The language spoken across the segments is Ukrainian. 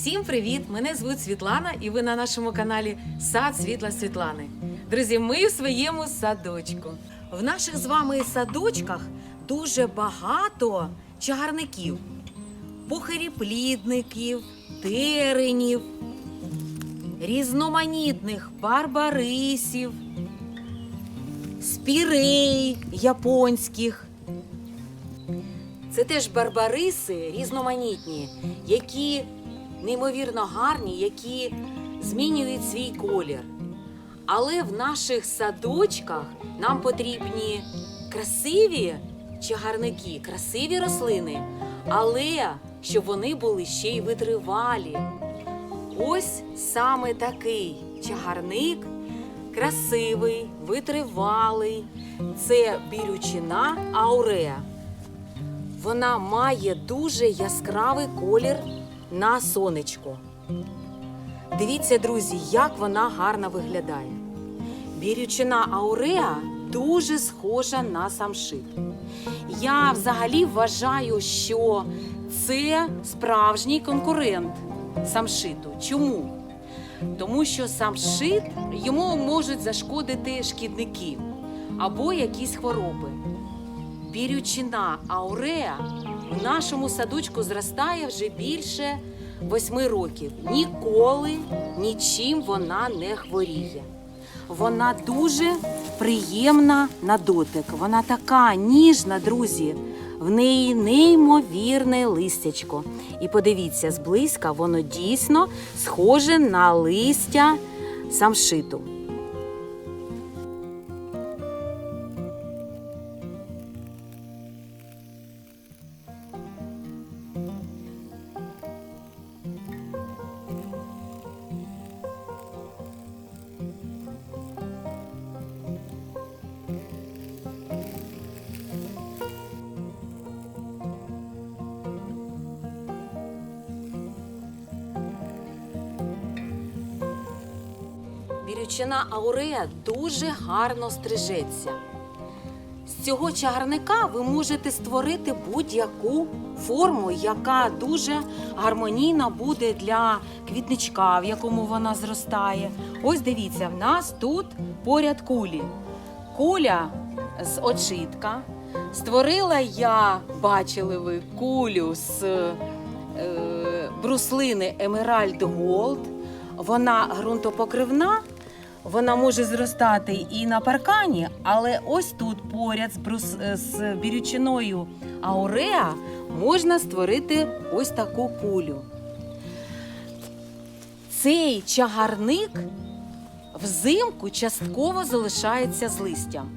Всім привіт! Мене звуть Світлана, і ви на нашому каналі Сад Світла Світлани. Друзі, ми в своєму садочку. В наших з вами садочках дуже багато чагарників, похиріплідників, теренів, різноманітних барбарисів, спірей японських. Це теж барбариси різноманітні, які неймовірно гарні, які змінюють свій колір. Але в наших садочках нам потрібні красиві чагарники, красиві рослини, але щоб вони були ще й витривалі. Ось саме такий чагарник, красивий, витривалий. Це бірючина ауреа. Вона має дуже яскравий колір на сонечко. Дивіться, друзі, як вона гарно виглядає. Бірючина ауреа дуже схожа на самшит. Я взагалі вважаю, що це справжній конкурент самшиту. Чому? Тому що самшит йому можуть зашкодити шкідники або якісь хвороби. Бірючина ауреа в нашому садочку зростає вже більше восьми років. Ніколи нічим вона не хворіє. Вона дуже приємна на дотик. Вона така ніжна, друзі. В неї неймовірне листячко. І подивіться, зблизька воно дійсно схоже на листя самшиту. Бірючина ауреа дуже гарно стрижеться. З цього чагарника ви можете створити будь-яку форму, яка дуже гармонійна буде для квітничка, в якому вона зростає. Ось дивіться, в нас тут поряд кулі. Куля з очитка. Створила я, бачили ви, кулю з е, бруслини Emerald Gold. Вона ґрунтопокривна, вона може зростати і на паркані, але ось тут поряд з, брус, з бірючиною ауреа можна створити ось таку кулю. Цей чагарник взимку частково залишається з листям.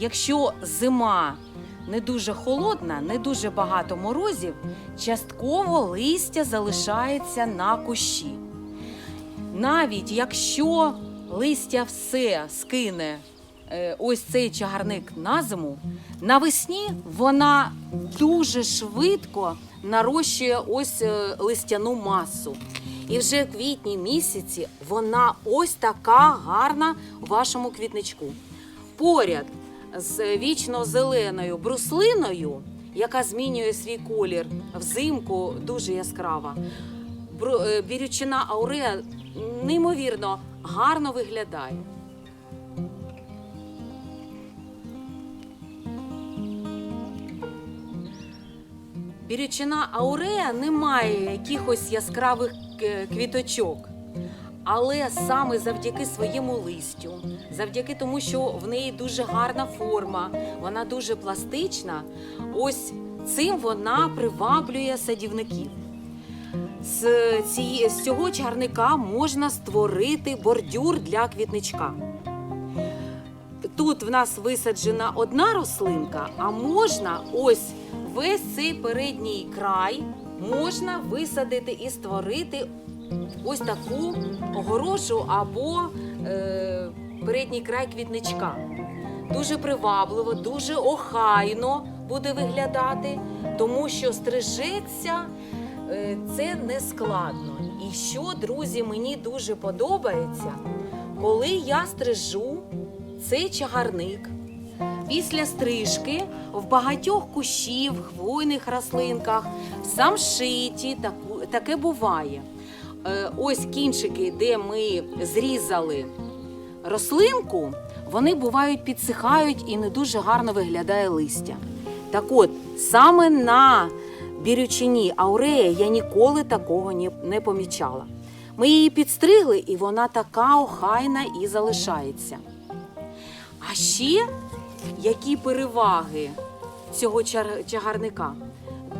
Якщо зима не дуже холодна, не дуже багато морозів, частково листя залишається на кущі. Навіть якщо листя все скине е, ось цей чагарник на зиму, навесні вона дуже швидко нарощує ось е, листяну масу. І вже в квітні місяці вона ось така гарна у вашому квітничку. Поряд з вічно зеленою бруслиною, яка змінює свій колір взимку, дуже яскрава. Е, Бірючина ауреа неймовірно гарно виглядає. Бірючина ауреа не має якихось яскравих е, квіточок. Але саме завдяки своєму листю, завдяки тому, що в неї дуже гарна форма, вона дуже пластична, ось цим вона приваблює садівників. З, цієї, з цього чарника можна створити бордюр для квітничка. Тут в нас висаджена одна рослинка, а можна ось весь цей передній край можна висадити і створити ось таку огорожу або е, передній край квітничка. Дуже привабливо, дуже охайно буде виглядати, тому що стрижеться це не складно. І що, друзі, мені дуже подобається, коли я стрижу цей чагарник. Після стрижки в багатьох кущів, хвойних рослинках, самшиті таке буває. е, ось кінчики, де ми зрізали рослинку, вони бувають підсихають і не дуже гарно виглядає листя. Так от, саме на бірючині аурея я ніколи такого не помічала. Ми її підстригли, і вона така охайна і залишається. А ще які переваги цього чагарника?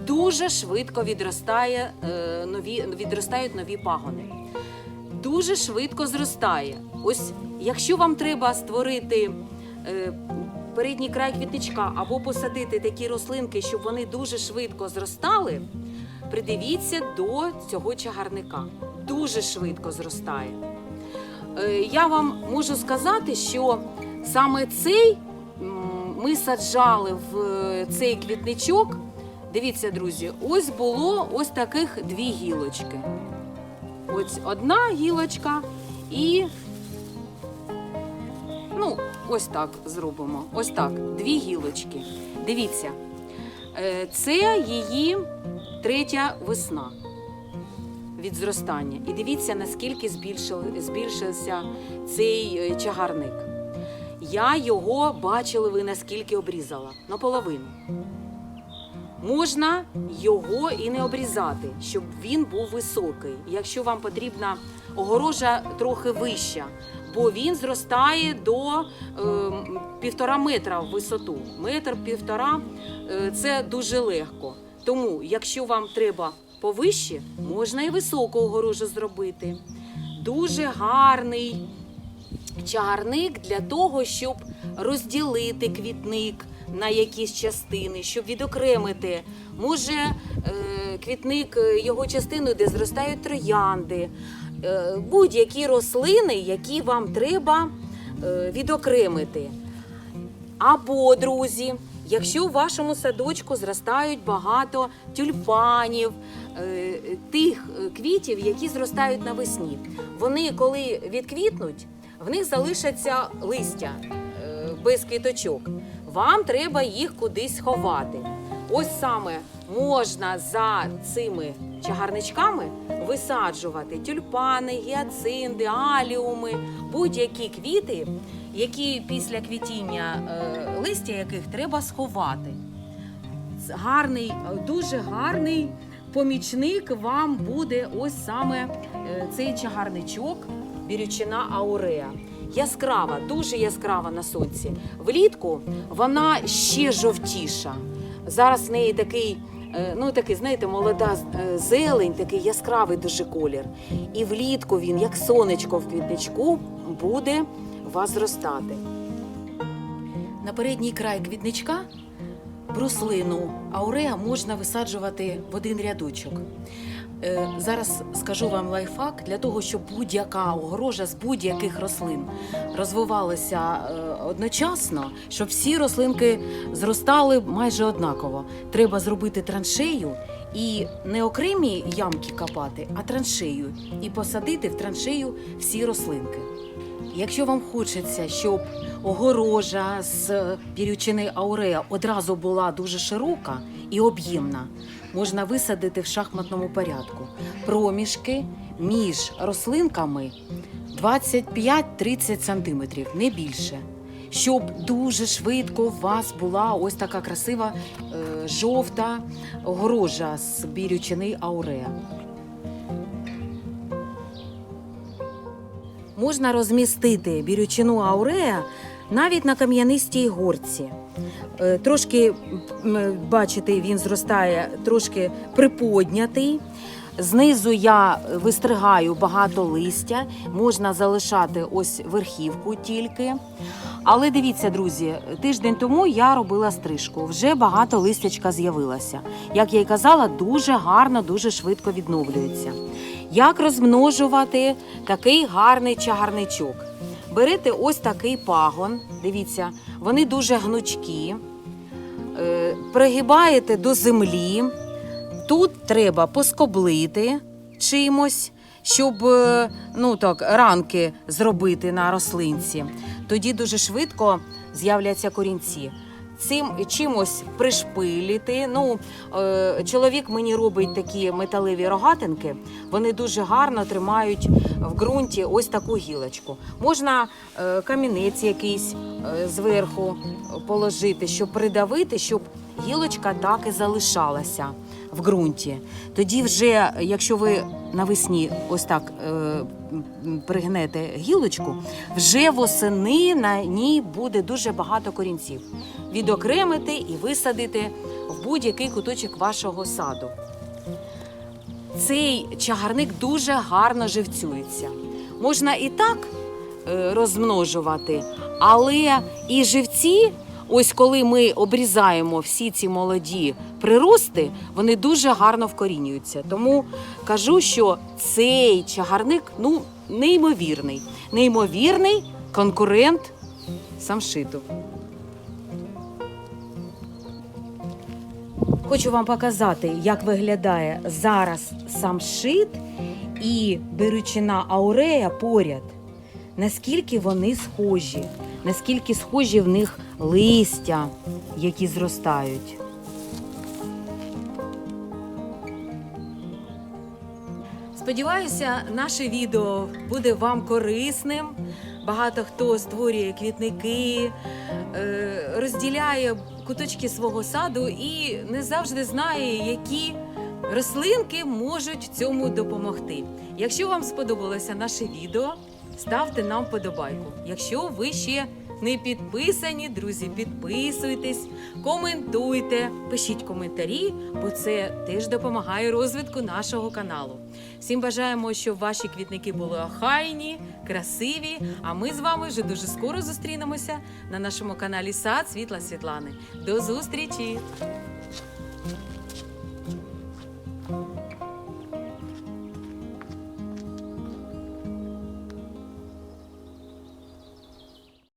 Дуже швидко відростає, е, нові, відростають нові пагони. Дуже швидко зростає. Ось якщо вам треба створити е, передній край квітничка або посадити такі рослинки, щоб вони дуже швидко зростали, придивіться до цього чагарника. Дуже швидко зростає. Е, Я вам можу сказати, що саме цей ми саджали в е, цей квітничок. Дивіться, друзі, ось було ось таких дві гілочки. Ось одна гілочка і. Ось так зробимо. Ось так. Дві гілочки. Дивіться, е, це її третя весна від зростання. І дивіться, наскільки збільшився цей е, чагарник. Я його бачили, ви наскільки обрізала? Наполовину. Можна його і не обрізати, щоб він був високий. Якщо вам потрібна огорожа трохи вища, бо він зростає до е, півтора метра в висоту. Метр півтора е, це дуже легко. Тому, якщо вам треба повище, можна і високу огорожу зробити. Дуже гарний чагарник для того, щоб розділити квітник на якісь частини, щоб відокремити. Може, е, квітник е, його частиною, де зростають троянди, будь-які рослини, які вам треба е, відокремити. Або, друзі, якщо у вашому садочку зростають багато тюльпанів, е, тих е, квітів, які зростають навесні, вони, коли відквітнуть, в них залишаться листя е, без квіточок. Вам треба їх кудись ховати. Ось саме можна за цими чагарничками висаджувати тюльпани, гіацинди, аліуми, будь-які квіти, які після квітіння е, листя яких треба сховати. Гарний, е, дуже гарний помічник вам буде ось саме е, цей чагарничок бірючина ауреа. Яскрава, дуже яскрава на сонці. Влітку вона ще жовтіша. Зараз в неї такий, ну такий, знаєте, молода е, зелень, такий яскравий дуже колір. І влітку він, як сонечко в квітничку, буде вас зростати. На передній край квітничка бруслину ауреа можна висаджувати в один рядочок. Е, Зараз скажу вам лайфхак для того, щоб будь-яка огорожа з будь-яких рослин розвивалася е, одночасно, щоб всі рослинки зростали майже однаково. Треба зробити траншею і не окремі ямки копати, а траншею, і посадити в траншею всі рослинки. Якщо вам хочеться, щоб огорожа з пірючини ауреа одразу була дуже широка і об'ємна, можна висадити в шахматному порядку проміжки між рослинками 25-30 см, не більше. Щоб дуже швидко у вас була ось така красива е, жовта огорожа з бірючини ауреа. можна розмістити бірючину ауреа навіть на кам'янистій горці. Е, Трошки бачите, він зростає трошки приподнятий. Знизу я вистригаю багато листя, можна залишати ось верхівку тільки. Але дивіться, друзі, тиждень тому я робила стрижку. Вже багато листячка з'явилося. Як я й казала, дуже гарно, дуже швидко відновлюється. Як розмножувати такий гарний чагарничок? Берете ось такий пагон. Дивіться, вони дуже гнучкі. Е, Пригибаєте до землі. Тут треба поскоблити чимось, щоб е, ну так, ранки зробити на рослинці. Тоді дуже швидко з'являться корінці. цим чимось пришпилити. Ну, е, чоловік мені робить такі металеві рогатинки. Вони дуже гарно тримають в ґрунті ось таку гілочку. Можна е, камінець якийсь е, зверху положити, щоб придавити, щоб гілочка так і залишалася в ґрунті. Тоді, вже, якщо ви навесні ось так е, пригнете гілочку, вже восени на ній буде дуже багато корінців. Відокремити і висадити в будь-який куточок вашого саду. Цей чагарник дуже гарно живцюється. Можна і так е, розмножувати, але і живці, ось коли ми обрізаємо всі ці молоді прирости, вони дуже гарно вкорінюються. Тому кажу, що цей чагарник ну, неймовірний, неймовірний конкурент самшиту. Хочу вам показати, як виглядає зараз самшит і беручина аурея поряд. Наскільки вони схожі, наскільки схожі в них листя, які зростають. Сподіваюся, наше відео буде вам корисним. Багато хто створює квітники, е, розділяє куточки свого саду і не завжди знає, які рослинки можуть цьому допомогти. Якщо вам сподобалося наше відео, ставте нам вподобайку. Якщо ви ще не підписані, друзі, підписуйтесь, коментуйте, пишіть коментарі, бо це теж допомагає розвитку нашого каналу. Всім бажаємо, щоб ваші квітники були охайні, красиві. А ми з вами вже дуже скоро зустрінемося на нашому каналі Сад Світла Світлани. До зустрічі!